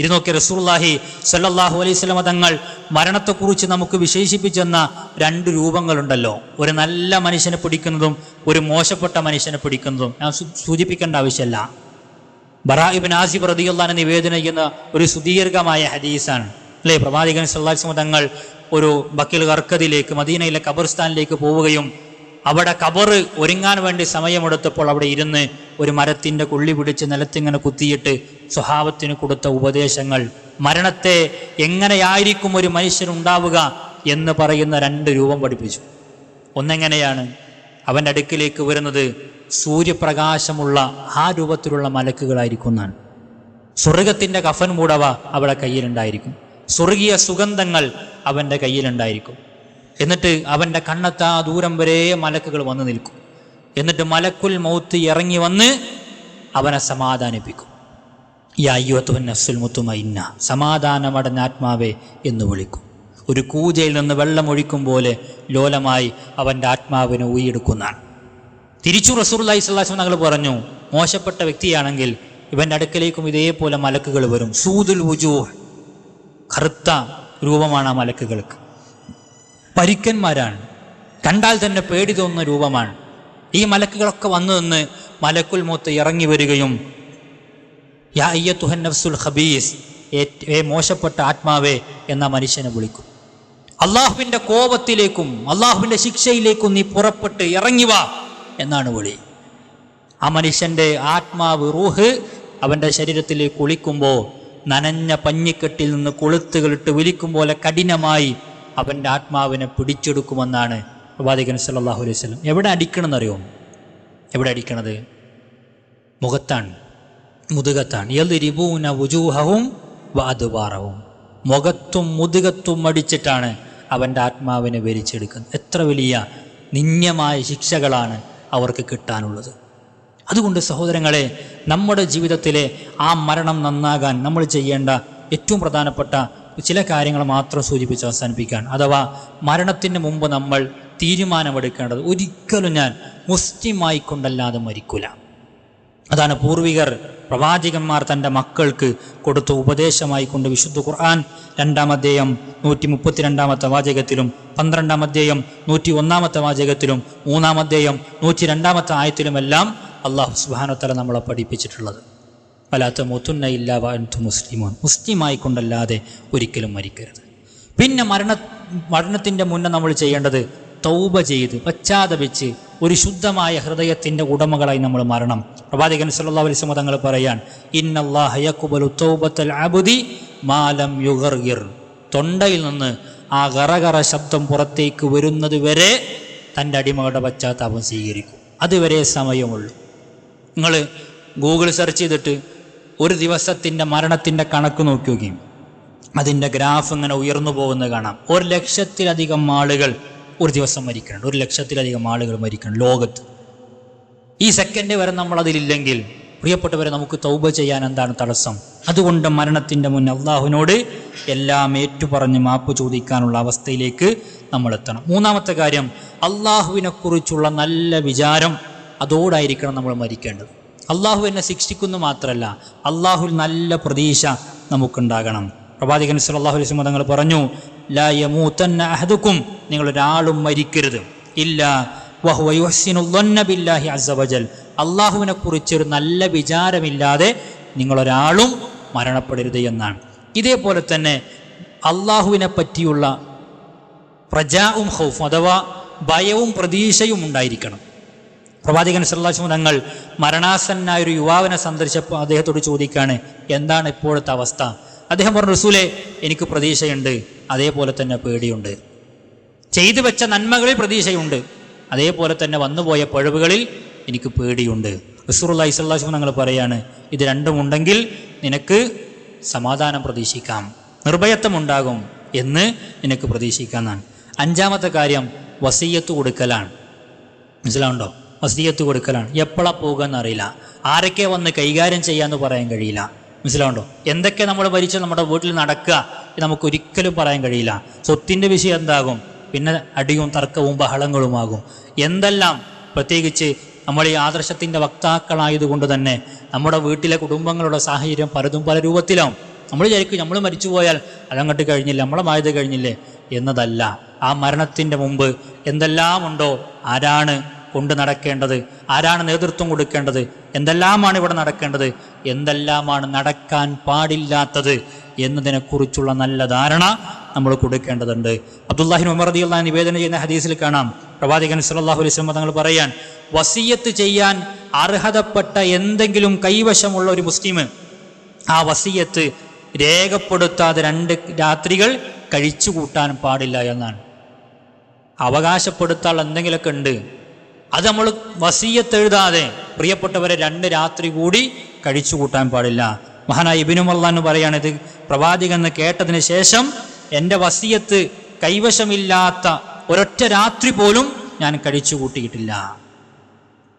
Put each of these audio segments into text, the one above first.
ഇത് റസൂള്ളാഹി സല്ലാഹു അലൈഹി സ്വലമ തങ്ങൾ മരണത്തെക്കുറിച്ച് നമുക്ക് വിശേഷിപ്പിച്ചെന്ന രണ്ട് രൂപങ്ങളുണ്ടല്ലോ. ഒരു നല്ല മനുഷ്യനെ പിടിക്കുന്നതും ഒരു മോശപ്പെട്ട മനുഷ്യനെ പിടിക്കുന്നതും. ഞാൻ സൂചിപ്പിക്കേണ്ട ആവശ്യമല്ല. ബറാഹിബിൻ ആസിഫ് റതിയുള്ള നിവേദനം ചെയ്യുന്ന ഒരു സുദീർഘമായ ഹദീസാണ്. അല്ലേ? പ്രവാചകൻ സല്ലാസ്മ തങ്ങൾ ഒരു ബക്കിൽ കർക്കതിലേക്ക് മദീനയിലെ ഖബർസ്ഥാനിലേക്ക് പോവുകയും അവിടെ കബർ ഒരുങ്ങാൻ വേണ്ടി സമയമെടുത്തപ്പോൾ അവിടെ ഇരുന്ന് ഒരു മരത്തിന്റെ കുള്ളി പിടിച്ച് നിലത്തിങ്ങനെ കുത്തിയിട്ട് സ്വഭാവത്തിന് കൊടുത്ത ഉപദേശങ്ങൾ മരണത്തെ എങ്ങനെയായിരിക്കും ഒരു മനുഷ്യനുണ്ടാവുക എന്ന് പറയുന്ന രണ്ട് രൂപം പഠിപ്പിച്ചു. ഒന്നെങ്ങനെയാണ്? അവന്റെ അടുക്കിലേക്ക് വരുന്നത് സൂര്യപ്രകാശമുള്ള ആ രൂപത്തിലുള്ള മലക്കുകളായിരിക്കും എന്നാണ് സ്വർഗത്തിന്റെ കഫൻ മൂടവ അവളെ കയ്യിലുണ്ടായിരിക്കും. സ്വർഗീയ സുഗന്ധങ്ങൾ അവന്റെ കയ്യിലുണ്ടായിരിക്കും. എന്നിട്ട് അവന്റെ കണ്ണത്ത് ആ ദൂരം വരെ മലക്കുകൾ വന്ന് നിൽക്കും. എന്നിട്ട് മലക്കുൽ മൗത്ത് ഇറങ്ങി വന്ന് അവനെ സമാധാനിപ്പിക്കും. ഈ അയ്യോത്തുവൻ നഫ്സുൽ മുത്തുമൈന്ന സമാധാനമടഞ്ഞ ആത്മാവേ എന്ന് വിളിക്കും. ഒരു കൂജയിൽ നിന്ന് വെള്ളം ഒഴിക്കും പോലെ ലോലമായി അവന്റെ ആത്മാവിനെ ഉയ്യെടുക്കുന്നതാണ് തിരിച്ചു റസൂർലായി സ്വലാസ്ലം ഞങ്ങൾ പറഞ്ഞു മോശപ്പെട്ട വ്യക്തിയാണെങ്കിൽ ഇവന്റെ അടുക്കലേക്കും ഇതേപോലെ മലക്കുകൾ വരും. സൂദുൽ ഉജൂ കറുത്ത രൂപമാണ് ആ മലക്കുകൾക്ക്. പരിക്കന്മാരാണ്. കണ്ടാൽ തന്നെ പേടി തോന്നുന്ന രൂപമാണ്. ഈ മലക്കുകളൊക്കെ വന്നു നിന്ന് മലക്കുൽ മൂത്ത് ഇറങ്ങി വരികയും യാ അയ്യത്തുഹൻ നഫ്സുൽ ഖബീസ്. ഏ മോശപ്പെട്ട ആത്മാവേ എന്ന മനുഷ്യനെ വിളിക്കും. അള്ളാഹുവിന്റെ കോപത്തിലേക്കും അള്ളാഹുവിന്റെ ശിക്ഷയിലേക്കും നീ പുറപ്പെട്ട് ഇറങ്ങി വാ എന്നാണ് വിളി. ആ മനുഷ്യന്റെ ആത്മാവ് റൂഹ് അവന്റെ ശരീരത്തിലേക്ക് കുളിക്കുമ്പോൾ നനഞ്ഞ പഞ്ഞിക്കെട്ടിൽ നിന്ന് കൊളുത്തുകളിട്ട് വിളിക്കും പോലെ കഠിനമായി അവന്റെ ആത്മാവിനെ പിടിച്ചെടുക്കുമെന്നാണ് പ്രവാചകൻ സല്ലാഹു അലൈഹി വസല്ലം. എവിടെ അടിക്കണമെന്നറിയോ? എവിടെ അടിക്കണത്? മുഖത്താണ്. മുതുകത്താണ്. യൽരിബൂന ഉജൂഹവും വാതുപാറവും മുഖത്തും മുതുകത്തും അടിച്ചിട്ടാണ് അവന്റെ ആത്മാവിനെ വലിച്ചെടുക്കുന്നത് എത്ര വലിയ നിന്യമായ ശിക്ഷകളാണ് അവർക്ക് കിട്ടാനുള്ളത്. അതുകൊണ്ട് സഹോദരങ്ങളെ നമ്മുടെ ജീവിതത്തിലെ ആ മരണം നന്നാകാൻ നമ്മൾ ചെയ്യേണ്ട ഏറ്റവും പ്രധാനപ്പെട്ട ചില കാര്യങ്ങൾ മാത്രം സൂചിപ്പിച്ച് അവസാനിപ്പിക്കാൻ അഥവാ മരണത്തിന് മുമ്പ് നമ്മൾ തീരുമാനമെടുക്കേണ്ടത് ഒരിക്കലും ഞാൻ മുസ്ലിമായിക്കൊണ്ടല്ലാതെ മരിക്കൂല. അതാണ് പൂർവികർ പ്രവാചകന്മാർ തന്റെ മക്കൾക്ക് കൊടുത്ത ഉപദേശമായി കൊണ്ട് വിശുദ്ധ ഖുർആൻ. രണ്ടാം അധ്യായം നൂറ്റി മുപ്പത്തിരണ്ടാമത്തെ വാചകത്തിലും പന്ത്രണ്ടാം അധ്യായം നൂറ്റി ഒന്നാമത്തെ വാചകത്തിലും മൂന്നാം അധ്യായം നൂറ്റി രണ്ടാമത്തെ ആയത്തിലുമെല്ലാം അള്ളാഹു സുബാനോത്തല നമ്മളെ പഠിപ്പിച്ചിട്ടുള്ളത്. വലാത്ത മുത്തുന്ന ഇല്ല വാൻതു മുസ്ലിമോൻ. മുസ്ലിമായി കൊണ്ടല്ലാതെ ഒരിക്കലും മരിക്കരുത്. പിന്നെ മരണ മരണത്തിന്റെ മുന്നേ നമ്മൾ ചെയ്യേണ്ടത് തൗബ ചെയ്ത് പശ്ചാത്തപിച്ച് ഒരു ശുദ്ധമായ ഹൃദയത്തിന്റെ ഉടമകളായി നമ്മൾ മാറണം പ്രവാചകൻ സല്ലല്ലാഹു അലൈഹി വസല്ലം തങ്ങൾ പറയാൻ മാലം തൊണ്ടയിൽ നിന്ന് ആ ഗറഗറ ശബ്ദം പുറത്തേക്ക് വരുന്നത് വരെ തന്റെ അടിമകളുടെ പശ്ചാത്താപം സ്വീകരിക്കും. അതുവരെ സമയമുള്ളൂ. നിങ്ങൾ ഗൂഗിൾ സെർച്ച് ചെയ്തിട്ട് ഒരു ദിവസത്തിന്റെ മരണത്തിന്റെ കണക്ക് നോക്കി നോക്കിയും അതിന്റെ ഗ്രാഫ് ഇങ്ങനെ ഉയർന്നു പോകുന്നത് കാണാം. ഒരു ലക്ഷത്തിലധികം ആളുകൾ ഒരു ദിവസം മരിക്കുന്നുണ്ട് ഒരു ലക്ഷത്തിലധികം ആളുകൾ മരിക്കണം ലോകത്ത്. ഈ സെക്കൻഡ് വരെ നമ്മൾ അതിലില്ലെങ്കിൽ പ്രിയപ്പെട്ടവരെ നമുക്ക് തൗബ ചെയ്യാൻ എന്താണ് തടസ്സം? അതുകൊണ്ട് മരണത്തിന്റെ മുൻ അള്ളാഹുവിനോട് എല്ലാം ഏറ്റുപറഞ്ഞ് മാപ്പ് ചോദിക്കാനുള്ള അവസ്ഥയിലേക്ക് നമ്മൾ എത്തണം മൂന്നാമത്തെ കാര്യം അള്ളാഹുവിനെക്കുറിച്ചുള്ള നല്ല വിചാരം അതോടായിരിക്കണം നമ്മൾ മരിക്കേണ്ടത്. അള്ളാഹു എന്നെ ശിക്ഷിക്കുന്നു മാത്രമല്ല അള്ളാഹുവിൽ നല്ല പ്രതീക്ഷ നമുക്കുണ്ടാകണം. പ്രവാചകൻ സല്ലല്ലാഹു അലൈഹി തങ്ങൾ പറഞ്ഞു ലാ നിങ്ങൾ ഒരാളും മരിക്കരുത്. ഇല്ല അള്ളാഹുവിനെ കുറിച്ചൊരു നല്ല വിചാരമില്ലാതെ നിങ്ങളൊരാളും മരണപ്പെടരുത് എന്നാണ്. ഇതേപോലെ തന്നെ അള്ളാഹുവിനെ പറ്റിയുള്ള പ്രജാവും ഹൗഫും അഥവാ ഭയവും പ്രതീക്ഷയും ഉണ്ടായിരിക്കണം. പ്രവാചകൻ സല്ലാസ്മു തങ്ങൾ മരണാസന്നായ ഒരു യുവാവിനെ സന്ദർശിച്ചപ്പോൾ അദ്ദേഹത്തോട് ചോദിക്കുകയാണ് എന്താണ് ഇപ്പോഴത്തെ അവസ്ഥ? അദ്ദേഹം പറഞ്ഞു റസൂലെ എനിക്ക് പ്രതീക്ഷയുണ്ട്. അതേപോലെ തന്നെ പേടിയുണ്ട്. ചെയ്തു വെച്ച നന്മകളിൽ പ്രതീക്ഷയുണ്ട്. അതേപോലെ തന്നെ വന്നുപോയ പഴവുകളിൽ എനിക്ക് പേടിയുണ്ട്. റസൂറുല്ലാ ഇസ്ലാസ്മു ഞങ്ങൾ പറയാണ് ഇത് രണ്ടും ഉണ്ടെങ്കിൽ നിനക്ക് സമാധാനം പ്രതീക്ഷിക്കാം. നിർഭയത്വമുണ്ടാകും എന്ന് നിനക്ക് പ്രതീക്ഷിക്കാന്നാണ് അഞ്ചാമത്തെ കാര്യം വസീയത്ത് കൊടുക്കലാണ്. മനസ്സിലാവുണ്ടോ വസീയത്ത് കൊടുക്കലാണ്. എപ്പോഴാ പോകുക എന്നറിയില്ല ആരൊക്കെ വന്ന് കൈകാര്യം ചെയ്യാന്ന് പറയാൻ കഴിയില്ല. മനസ്സിലാവുണ്ടോ? എന്തൊക്കെ നമ്മൾ ഭരിച്ച് നമ്മുടെ വീട്ടിൽ നടക്കുക നമുക്ക് ഒരിക്കലും പറയാൻ കഴിയില്ല. സ്വത്തിന്റെ വിഷയം എന്താകും? പിന്നെ അടിയും തർക്കവും ബഹളങ്ങളുമാകും. എന്തെല്ലാം? പ്രത്യേകിച്ച് നമ്മൾ ഈ ആദർശത്തിന്റെ വക്താക്കളായതുകൊണ്ട് തന്നെ നമ്മുടെ വീട്ടിലെ കുടുംബങ്ങളുടെ സാഹചര്യം പലതും പല രൂപത്തിലാവും. നമ്മൾ വിചാരിക്കും നമ്മൾ മരിച്ചു പോയാൽ അതങ്ങോട്ട് കഴിഞ്ഞില്ല നമ്മളെ മായത് കഴിഞ്ഞില്ലേ? എന്നതല്ല. ആ മരണത്തിന്റെ മുമ്പ് എന്തെല്ലാം ഉണ്ടോ? ആരാണ് കൊണ്ട് നടക്കേണ്ടത്? ആരാണ് നേതൃത്വം കൊടുക്കേണ്ടത്? എന്തെല്ലാമാണ് ഇവിടെ നടക്കേണ്ടത്? എന്തെല്ലാമാണ് നടക്കാൻ പാടില്ലാത്തത് എന്നതിനെക്കുറിച്ചുള്ള നല്ല ധാരണ നമ്മൾ കൊടുക്കേണ്ടതുണ്ട്. അബ്ദുല്ലാഹിൻ ഉമർ റളിയല്ലാഹു അൻഹു നിവേദനം ചെയ്യുന്ന ഹദീസിൽ കാണാം. പ്രവാചകൻ സല്ലല്ലാഹു അലൈഹി വസല്ലം തങ്ങൾ പറയാൻ വസീയത്ത് ചെയ്യാൻ അർഹതപ്പെട്ട എന്തെങ്കിലും കൈവശമുള്ള ഒരു മുസ്ലിം ആ വസീയത്ത് രേഖപ്പെടുത്താതെ രണ്ട് രാത്രികൾ കഴിച്ചു കൂട്ടാൻ പാടില്ല എന്നാണ്. അവകാശപ്പെടുത്താൻ എന്തെങ്കിലുമൊക്കെ ഉണ്ട്. അത് നമ്മൾ വസീയത്തെഴുതാതെ പ്രിയപ്പെട്ടവരെ രണ്ട് രാത്രി കൂടി കഴിച്ചു കൂട്ടാൻ പാടില്ല. മഹാനായ ഇബിനുമല്ല എന്ന് പറയാണ് ഇത് പ്രവാചകൻ കേട്ടതിന് ശേഷം എന്റെ വസീയത്ത് കൈവശമില്ലാത്ത ഒരൊറ്റ രാത്രി പോലും ഞാൻ കഴിച്ചു കൂട്ടിയിട്ടില്ല.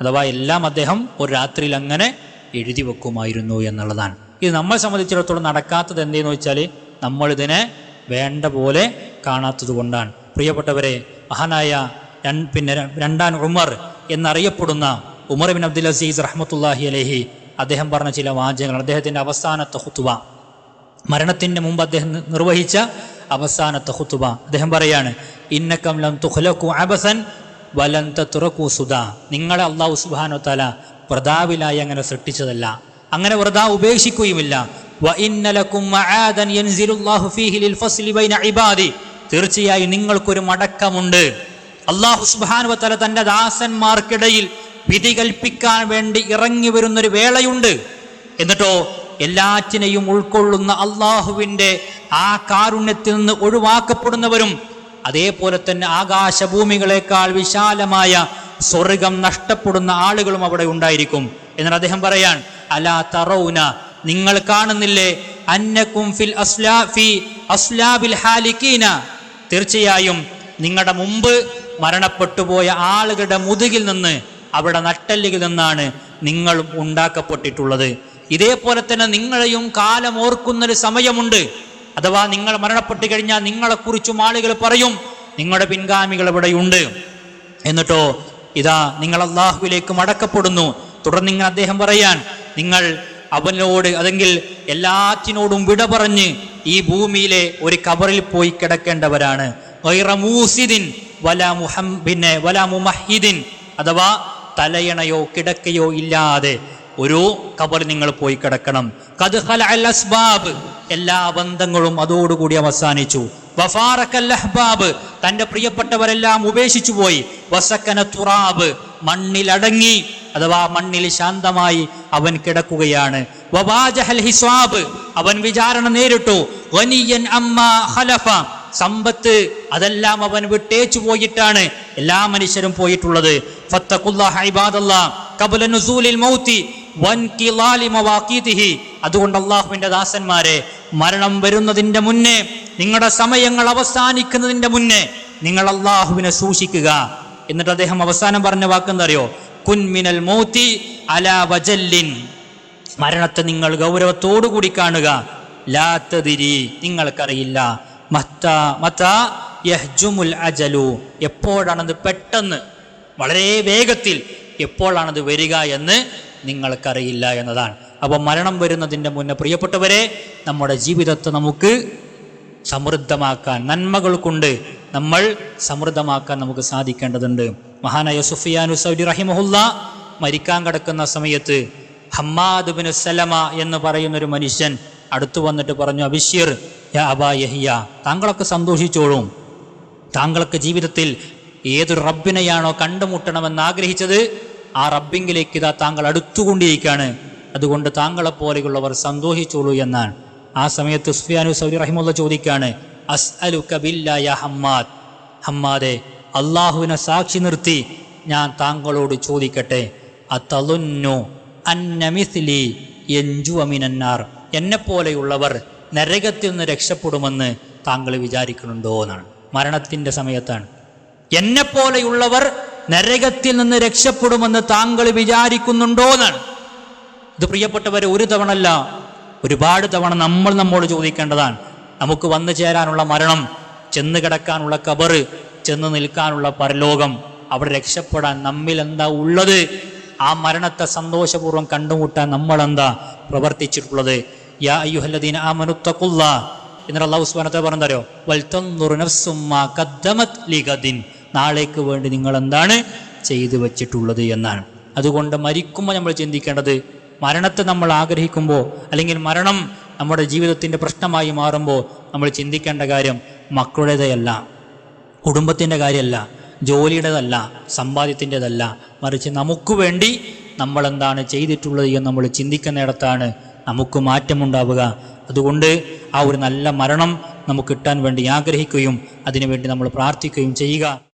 അഥവാ എല്ലാം അദ്ദേഹം ഒരു രാത്രിയിൽ അങ്ങനെ എഴുതി വെക്കുമായിരുന്നു എന്നുള്ളതാണ്. ഇത് നമ്മളെ സംബന്ധിച്ചിടത്തോളം നടക്കാത്തത് എന്തെന്ന് വെച്ചാൽ നമ്മളിതിനെ വേണ്ട പോലെ കാണാത്തത് കൊണ്ടാണ്. പ്രിയപ്പെട്ടവരെ മഹാനായ പിന്നെ രണ്ടാം ഉമർ എന്നറിയപ്പെടുന്ന ഉമർ ബിൻ അബ്ദുൽ അസീസ് റഹ്മത്തുല്ലാഹി അലഹി അദ്ദേഹം പറഞ്ഞ ചില വാചകങ്ങൾ. അദ്ദേഹത്തിന്റെ അവസാനത്തെ ഹുത്തുബ മരണത്തിന്റെ മുമ്പ് അദ്ദേഹം നിർവഹിച്ച അവസാനത്തെ ഹുത്തുബ അദ്ദേഹം പറയാണ് ഇന്നക്കം ലം തുഖ്ലഖു അബസൻ വലന്ത തുറക്കു സുധ നിങ്ങളെ അള്ളാഹു സുബാനോ തല വ്രതാവിലായി അങ്ങനെ സൃഷ്ടിച്ചതല്ല. അങ്ങനെ വ്രത ഉപേക്ഷിക്കുകയുമില്ല. തീർച്ചയായും നിങ്ങൾക്കൊരു മടക്കമുണ്ട്. അള്ളാഹു സുബ്ഹാനഹു വതആല തന്റെ ദാസന്മാർക്കിടയിൽ വിധി കൽപ്പിക്കാൻ വേണ്ടി ഇറങ്ങി വരുന്നൊരു വേളയുണ്ട്. എന്നിട്ടോ എല്ലാറ്റിനെയും ഉൾക്കൊള്ളുന്ന അള്ളാഹുവിന്റെ ആ കാരുണ്യത്തിൽ നിന്ന് ഒഴിവാക്കപ്പെടുന്നവരും അതേപോലെ തന്നെ ആകാശഭൂമികളെക്കാൾ വിശാലമായ സ്വർഗം നഷ്ടപ്പെടുന്ന ആളുകളും അവിടെ ഉണ്ടായിരിക്കും. എന്നാൽ അദ്ദേഹം പറയാൻ അലാ തറൌന നിങ്ങൾ കാണുന്നില്ലേ? അന്നക്കും ഫിൽ അസ്ലാ ഫി അസ്ലാബിൽ ഹാലിക്കീന. തീർച്ചയായും നിങ്ങളുടെ മുമ്പ് മരണപ്പെട്ടുപോയ ആളുകളുടെ മുതുകിൽ നിന്ന് അവിടെ നട്ടല്ലിൽ നിന്നാണ് നിങ്ങൾ ഉണ്ടാക്കപ്പെട്ടിട്ടുള്ളത്. ഇതേപോലെ തന്നെ നിങ്ങളെയും കാലം ഓർക്കുന്നൊരു സമയമുണ്ട്. അഥവാ നിങ്ങൾ മരണപ്പെട്ടു കഴിഞ്ഞാൽ നിങ്ങളെക്കുറിച്ചും ആളുകൾ പറയും നിങ്ങളുടെ പിൻഗാമികൾ ഇവിടെയുണ്ട് എന്നിട്ടോ ഇതാ നിങ്ങൾ അള്ളാഹുവിലേക്ക് മടക്കപ്പെടുന്നു. തുടർന്ന് ഇങ്ങനെ അദ്ദേഹം പറയാൻ നിങ്ങൾ അവനോട് അതെങ്കിൽ എല്ലാറ്റിനോടും വിട പറഞ്ഞ് ഈ ഭൂമിയിലെ ഒരു കബറിൽ പോയി കിടക്കേണ്ടവരാണ്. മൂസിദിൻ വലാ മുഹം പിന്നെ വലാ മുമഹിദിൻ അഥവാ തലയണയോ കിടക്കയോ ഇല്ലാതെ ഒരു കബർ നിങ്ങൾ പോയി കിടക്കണം. കദ്ഹല അൽ അസ്ബാബ് എല്ലാ ബന്ധങ്ങളും അതോടുകൂടി അവസാനിച്ചു. വഫാറക്കല്ലഹ്ബാബ് തന്റെ പ്രിയപ്പെട്ടവരെല്ലാം ഉപേക്ഷിച്ചു പോയി. വസക്കന തുറാബ് മണ്ണിലടങ്ങി അഥവാ മണ്ണിൽ ശാന്തമായി അവൻ കിടക്കുകയാണ്. വവാജഹൽ ഹിസ്വാബ് അവൻ വിചാരണ നേരിട്ടു. അമ്മ ഖലഫ സമ്പത്ത് അതെല്ലാം അവൻ വിട്ടേച്ചു പോയിട്ടാണ് എല്ലാ മനുഷ്യരും പോയിട്ടുള്ളത്. അതുകൊണ്ട് അള്ളാഹുവിന്റെ ദാസന്മാരെ മരണം വരുന്നതിന്റെ മുന്നേ നിങ്ങളുടെ സമയങ്ങൾ അവസാനിക്കുന്നതിന്റെ മുന്നേ നിങ്ങൾ അള്ളാഹുവിനെ സൂക്ഷിക്കുക. എന്നിട്ട് അദ്ദേഹം അവസാനം പറഞ്ഞ വാക്കെന്തറിയോ കുൻമിനൽ മോത്തി അലാ വജല്ലിൻ. മരണത്തെ നിങ്ങൾ ഗൗരവത്തോടു കൂടി കാണുക ലാത്തതിരി നിങ്ങൾക്കറിയില്ല. യഹ്ജുമുൽ അജലു. എപ്പോഴാണത് പെട്ടെന്ന് വളരെ വേഗത്തിൽ എപ്പോഴാണത് വരിക എന്ന് നിങ്ങൾക്കറിയില്ല എന്നതാണ്. അപ്പോൾ മരണം വരുന്നതിന്റെ മുന്നേ പ്രിയപ്പെട്ടവരെ നമ്മുടെ ജീവിതത്തെ നമുക്ക് സമൃദ്ധമാക്കാൻ നന്മകൾ കൊണ്ട് നമ്മൾ സമൃദ്ധമാക്കാൻ നമുക്ക് സാധിക്കേണ്ടതുണ്ട്. മഹാനായ സുഫിയാനു സൗദി റഹിമഹുല്ല മരിക്കാൻ കിടക്കുന്ന സമയത്ത് ഹമ്മാദ് ബിൻ സലമ എന്ന് പറയുന്നൊരു മനുഷ്യൻ അടുത്തു വന്നിട്ട് പറഞ്ഞു അബിഷിർ അബാ യഹിയ താങ്കളൊക്കെ സന്തോഷിച്ചോളും. താങ്കൾക്ക് ജീവിതത്തിൽ ഏതൊരു റബ്ബിനെയാണോ കണ്ടുമുട്ടണമെന്ന് ആഗ്രഹിച്ചത് ആ റബ്ബിങ്കിലേക്ക് ഇതാ താങ്കൾ അടുത്തുകൊണ്ടിരിക്കുകയാണ്. അതുകൊണ്ട് താങ്കളെ പോലെയുള്ളവർ സന്തോഷിച്ചോളൂ എന്നാണ്. ആ സമയത്ത് സുഫിയാനു സൗരി റഹിമുള്ള ചോദിക്കാണ് അസ് അലു കബില്ലായ ഹമ്മാദ്. ഹമ്മാദെ അള്ളാഹുവിനെ സാക്ഷി നിർത്തി ഞാൻ താങ്കളോട് ചോദിക്കട്ടെ. അത്തലുന്നു അന്നമിസ്ലി എഞ്ചു അമിനന്നാർ എന്നെപ്പോലെയുള്ളവർ നരകത്തിൽ നിന്ന് രക്ഷപ്പെടുമെന്ന് താങ്കൾ വിചാരിക്കുന്നുണ്ടോ എന്നാണ്. മരണത്തിന്റെ സമയത്താണ്. എന്നെപ്പോലെയുള്ളവർ നരകത്തിൽ നിന്ന് രക്ഷപ്പെടുമെന്ന് താങ്കൾ വിചാരിക്കുന്നുണ്ടോ എന്നാണ്. ഇത് പ്രിയപ്പെട്ടവരെ ഒരു തവണല്ല ഒരുപാട് തവണ നമ്മൾ നമ്മോട് ചോദിക്കേണ്ടതാണ്. നമുക്ക് വന്നു ചേരാനുള്ള മരണം ചെന്ന് കിടക്കാനുള്ള കബറ് ചെന്ന് നിൽക്കാനുള്ള പരലോകം അവിടെ രക്ഷപ്പെടാൻ നമ്മിൽ എന്താ ഉള്ളത്? ആ മരണത്തെ സന്തോഷപൂർവം കണ്ടുമുട്ടാൻ നമ്മൾ എന്താ പ്രവർത്തിച്ചിട്ടുള്ളത്? യാ അയ്യുഹല്ലദീന മനുത്തക്കുള്ള എന്നിട്ട് അള്ളാഹു സുബ്ഹാനഹു പറഞ്ഞോ നാളേക്ക് വേണ്ടി നിങ്ങൾ എന്താണ് ചെയ്തു വച്ചിട്ടുള്ളത് എന്നാണ്. അതുകൊണ്ട് മരിക്കുമ്പോൾ നമ്മൾ ചിന്തിക്കേണ്ടത് മരണത്തെ നമ്മൾ ആഗ്രഹിക്കുമ്പോൾ അല്ലെങ്കിൽ മരണം നമ്മുടെ ജീവിതത്തിന്റെ പ്രശ്നമായി മാറുമ്പോൾ നമ്മൾ ചിന്തിക്കേണ്ട കാര്യം മക്കളുടേതല്ല കുടുംബത്തിന്റെ കാര്യമല്ല. ജോലിയുടേതല്ല സമ്പാദ്യത്തിന്റെതല്ല. മറിച്ച് നമുക്ക് വേണ്ടി നമ്മളെന്താണ് ചെയ്തിട്ടുള്ളത് എന്ന് നമ്മൾ ചിന്തിക്കുന്നിടത്താണ് നമുക്ക് മാറ്റമുണ്ടാവുക. അതുകൊണ്ട് ആ ഒരു നല്ല മരണം നമുക്ക് കിട്ടാൻ വേണ്ടി ആഗ്രഹിക്കുകയും അതിനുവേണ്ടി നമ്മൾ പ്രാർത്ഥിക്കുകയും ചെയ്യുക.